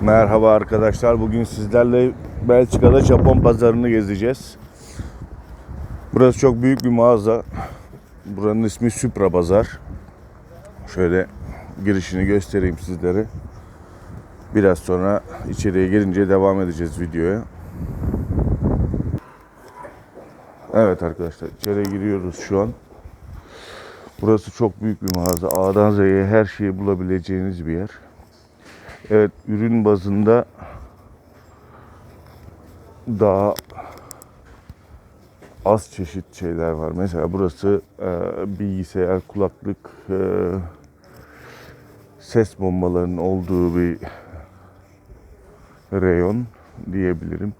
Merhaba arkadaşlar. Bugün sizlerle Belçika'da Japon pazarını gezeceğiz. Burası çok büyük bir mağaza. Buranın ismi Supra Pazar. Şöyle girişini göstereyim sizlere. Biraz sonra içeriye girince devam edeceğiz videoya. Evet arkadaşlar içeriye giriyoruz şu an. Burası çok büyük bir mağaza. A'dan Z'ye her şeyi bulabileceğiniz bir yer. Evet ürün bazında daha az çeşit şeyler var. Mesela burası e, bilgisayar, kulaklık, e, ses bombalarının olduğu bir reyon diyebilirim.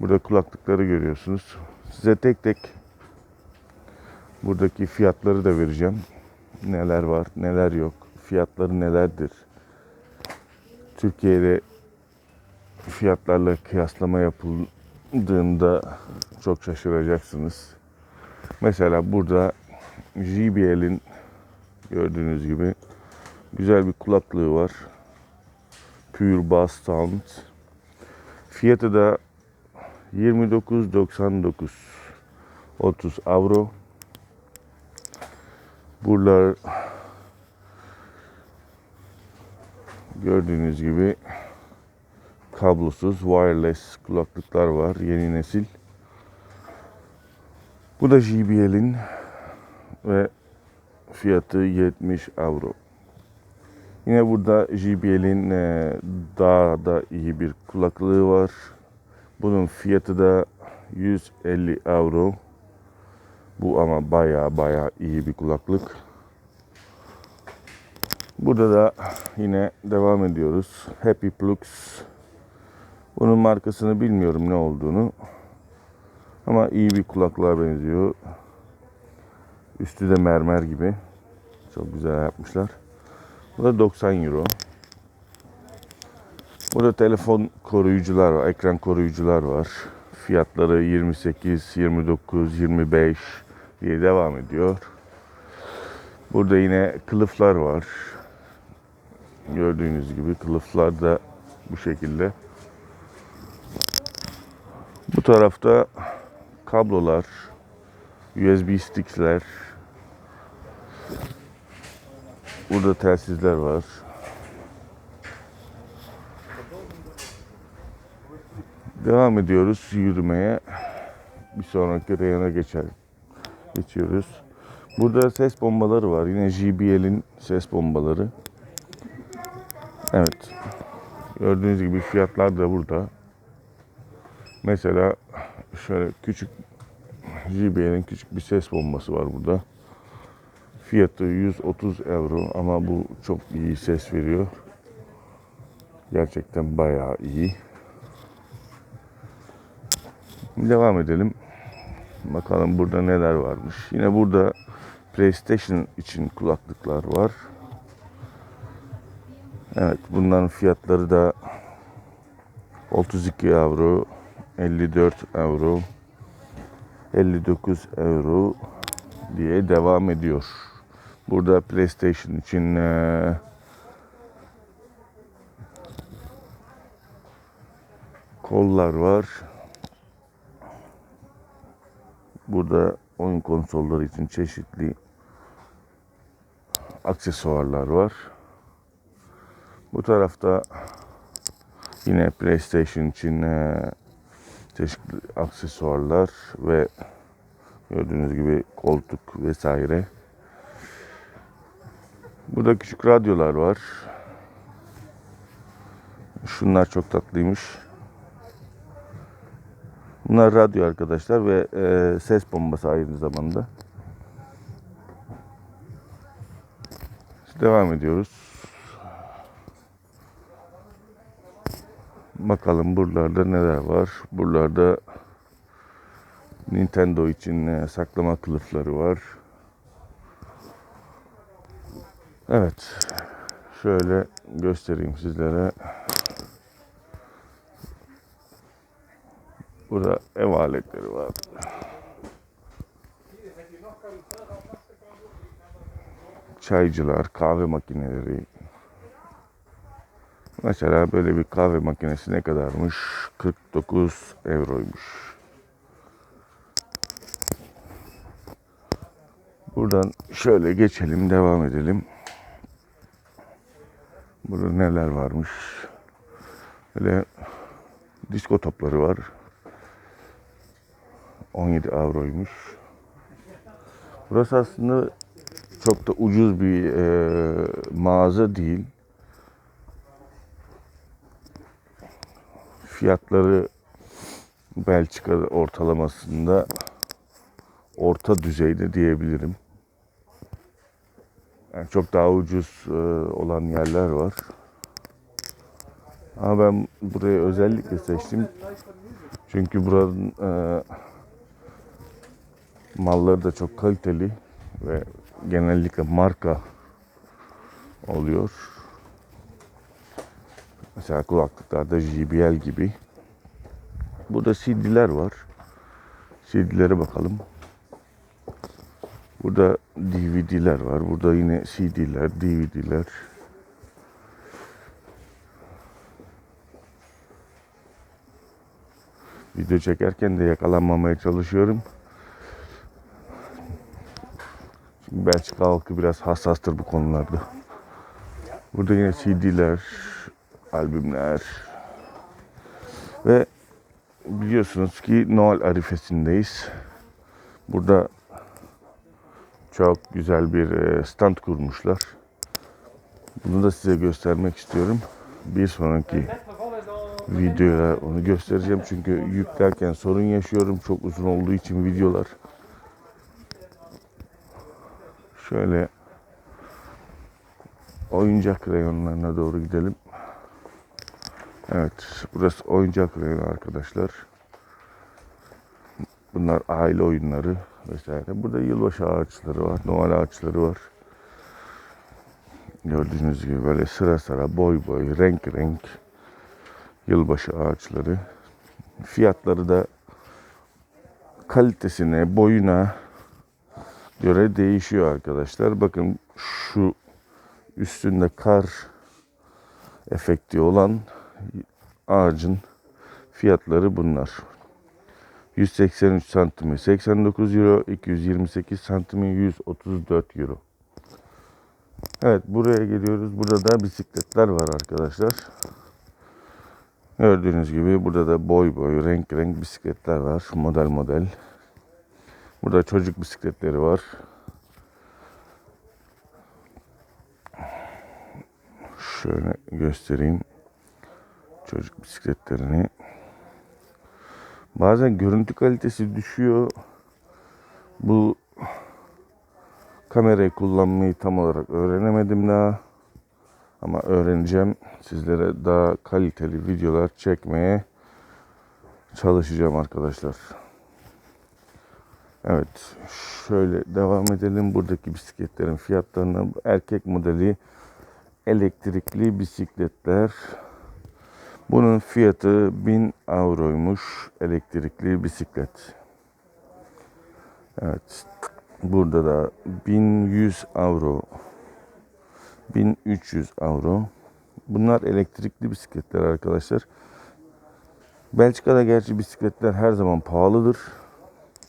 Burada kulaklıkları görüyorsunuz. Size tek tek buradaki fiyatları da vereceğim. Neler var, neler yok, fiyatları nelerdir. Türkiye'de fiyatlarla kıyaslama yapıldığında çok şaşıracaksınız. Mesela burada JBL'in gördüğünüz gibi güzel bir kulaklığı var. Pure Bass Sound. Fiyatı da 29.99 30 avro. Buralar Gördüğünüz gibi kablosuz wireless kulaklıklar var. Yeni nesil. Bu da JBL'in ve fiyatı 70 avro. Yine burada JBL'in e, daha da iyi bir kulaklığı var. Bunun fiyatı da 150 avro. Bu ama baya baya iyi bir kulaklık. Burada da yine devam ediyoruz. Happy Plux. Bunun markasını bilmiyorum ne olduğunu. Ama iyi bir kulaklığa benziyor. Üstü de mermer gibi. Çok güzel yapmışlar. Bu da 90 euro. Burada telefon koruyucular var, ekran koruyucular var. Fiyatları 28, 29, 25 diye devam ediyor. Burada yine kılıflar var. Gördüğünüz gibi kılıflar da bu şekilde. Bu tarafta kablolar, USB stickler. Burada telsizler var. Devam ediyoruz yürümeye. Bir sonraki reyona geçer. Geçiyoruz. Burada ses bombaları var. Yine JBL'in ses bombaları. Evet. Gördüğünüz gibi fiyatlar da burada. Mesela şöyle küçük JBL'in küçük bir ses bombası var burada. Fiyatı 130 euro ama bu çok iyi ses veriyor. Gerçekten bayağı iyi. Devam edelim. Bakalım burada neler varmış. Yine burada PlayStation için kulaklıklar var. Evet bunların fiyatları da 32 euro, 54 euro, 59 euro diye devam ediyor. Burada PlayStation için eee, kollar var. Burada oyun konsolları için çeşitli aksesuarlar var. Bu tarafta yine PlayStation için eee, çeşitli aksesuarlar ve gördüğünüz gibi koltuk vesaire. Burada küçük radyolar var. Şunlar çok tatlıymış. Bunlar radyo arkadaşlar ve eee, ses bombası aynı zamanda. Devam ediyoruz. Bakalım buralarda neler var. Buralarda Nintendo için saklama kılıfları var. Evet. Şöyle göstereyim sizlere. Burada ev aletleri var. Çaycılar, kahve makineleri, Mesela böyle bir kahve makinesi ne kadarmış? 49 euroymuş. Buradan şöyle geçelim, devam edelim. Burada neler varmış? Böyle disko topları var. 17 avroymuş. Burası aslında çok da ucuz bir e, mağaza değil. Fiyatları Belçika ortalamasında orta düzeyde diyebilirim. Yani çok daha ucuz e, olan yerler var. Ama ben burayı özellikle seçtim. Çünkü buranın e, malları da çok kaliteli ve genellikle marka oluyor. Mesela kulaklıklarda JBL gibi. Burada CD'ler var. CD'lere bakalım. Burada DVD'ler var. Burada yine CD'ler, DVD'ler. Video çekerken de yakalanmamaya çalışıyorum. Çünkü Belçika halkı biraz hassastır bu konularda. Burada yine CD'ler, albümler ve biliyorsunuz ki Noel arifesindeyiz. Burada çok güzel bir e, stand kurmuşlar. Bunu da size göstermek istiyorum. Bir sonraki videoya onu göstereceğim. Çünkü yüklerken sorun yaşıyorum. Çok uzun olduğu için videolar. Şöyle oyuncak reyonlarına doğru gidelim. Evet, burası oyuncak reyonu arkadaşlar. Bunlar aile oyunları vesaire. Burada yılbaşı ağaçları var, Noel ağaçları var. Gördüğünüz gibi böyle sıra sıra, boy boy, renk renk yılbaşı ağaçları. Fiyatları da kalitesine, boyuna göre değişiyor arkadaşlar. Bakın şu üstünde kar efekti olan ağacın fiyatları bunlar. 183 santimi 89 euro, 228 santimi 134 euro. Evet buraya geliyoruz. Burada da bisikletler var arkadaşlar. Gördüğünüz gibi burada da boy boy renk renk bisikletler var. Model model. Burada çocuk bisikletleri var. Şöyle göstereyim çocuk bisikletlerini. Bazen görüntü kalitesi düşüyor. Bu kamerayı kullanmayı tam olarak öğrenemedim daha. Ama öğreneceğim. Sizlere daha kaliteli videolar çekmeye çalışacağım arkadaşlar. Evet. Şöyle devam edelim. Buradaki bisikletlerin fiyatlarına. Erkek modeli elektrikli bisikletler. Bunun fiyatı 1000 avroymuş elektrikli bisiklet. Evet. Burada da 1100 avro. 1300 avro. Bunlar elektrikli bisikletler arkadaşlar. Belçika'da gerçi bisikletler her zaman pahalıdır.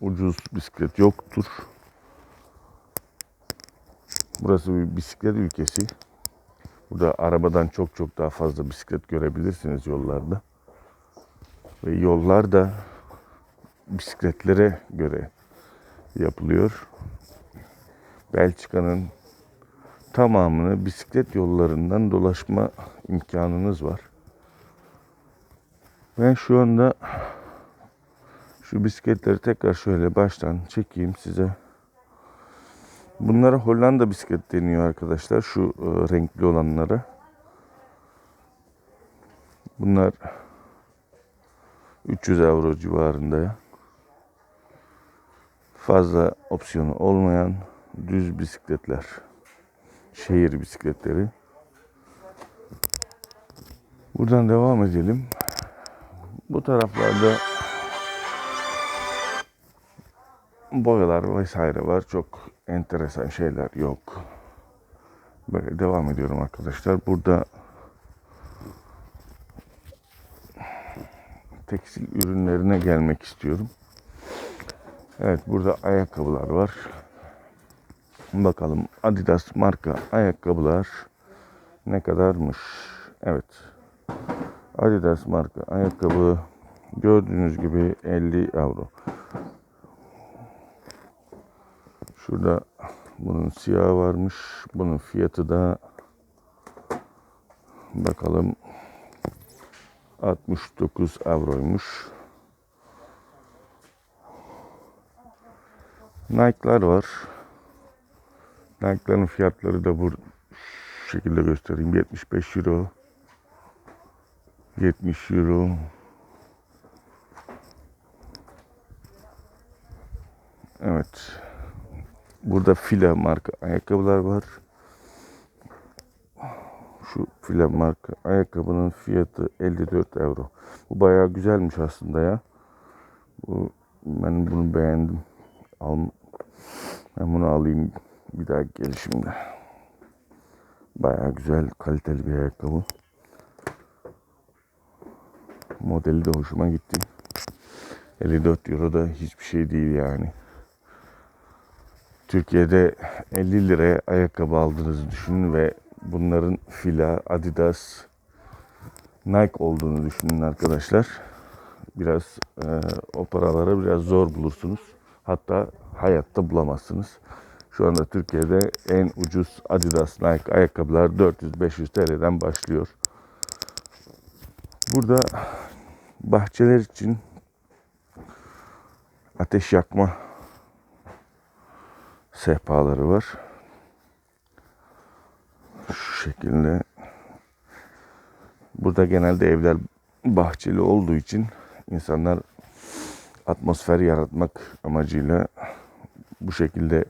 Ucuz bisiklet yoktur. Burası bir bisiklet ülkesi. Burada arabadan çok çok daha fazla bisiklet görebilirsiniz yollarda. Ve yollar da bisikletlere göre yapılıyor. Belçika'nın tamamını bisiklet yollarından dolaşma imkanınız var. Ben şu anda şu bisikletleri tekrar şöyle baştan çekeyim size. Bunlara Hollanda bisiklet deniyor arkadaşlar. Şu e, renkli olanlara. Bunlar 300 euro civarında. Fazla opsiyonu olmayan düz bisikletler. Şehir bisikletleri. Buradan devam edelim. Bu taraflarda boyalar vesaire var. Çok enteresan şeyler yok. Böyle devam ediyorum arkadaşlar. Burada tekstil ürünlerine gelmek istiyorum. Evet burada ayakkabılar var. Bakalım Adidas marka ayakkabılar ne kadarmış? Evet. Adidas marka ayakkabı gördüğünüz gibi 50 avro. Şurada bunun siyahı varmış. Bunun fiyatı da bakalım 69 avroymuş. Nike'lar var. Nike'ların fiyatları da bu şekilde göstereyim. 75 euro. 70 euro. Evet. Burada fila marka ayakkabılar var. Şu fila marka ayakkabının fiyatı 54 euro. Bu bayağı güzelmiş aslında ya. Bu, ben bunu beğendim. Al, ben bunu alayım bir daha gelişimde. Bayağı güzel, kaliteli bir ayakkabı. Modeli de hoşuma gitti. 54 euro da hiçbir şey değil yani. Türkiye'de 50 liraya ayakkabı aldığınızı düşünün ve bunların fila, Adidas, Nike olduğunu düşünün arkadaşlar. Biraz e, o paraları biraz zor bulursunuz. Hatta hayatta bulamazsınız. Şu anda Türkiye'de en ucuz Adidas, Nike ayakkabılar 400-500 TL'den başlıyor. Burada bahçeler için ateş yakma sehpaları var. Şu şekilde. Burada genelde evler bahçeli olduğu için insanlar atmosfer yaratmak amacıyla bu şekilde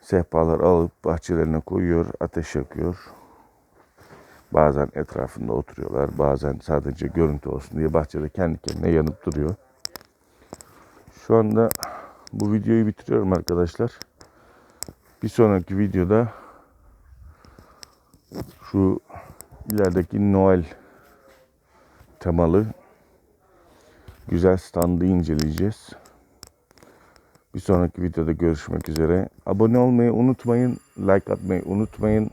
sehpalar alıp bahçelerine koyuyor, ateş yakıyor. Bazen etrafında oturuyorlar, bazen sadece görüntü olsun diye bahçede kendi kendine yanıp duruyor. Şu anda bu videoyu bitiriyorum arkadaşlar. Bir sonraki videoda şu ilerideki Noel temalı güzel standı inceleyeceğiz. Bir sonraki videoda görüşmek üzere. Abone olmayı unutmayın, like atmayı unutmayın.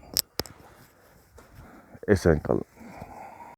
Esen kalın.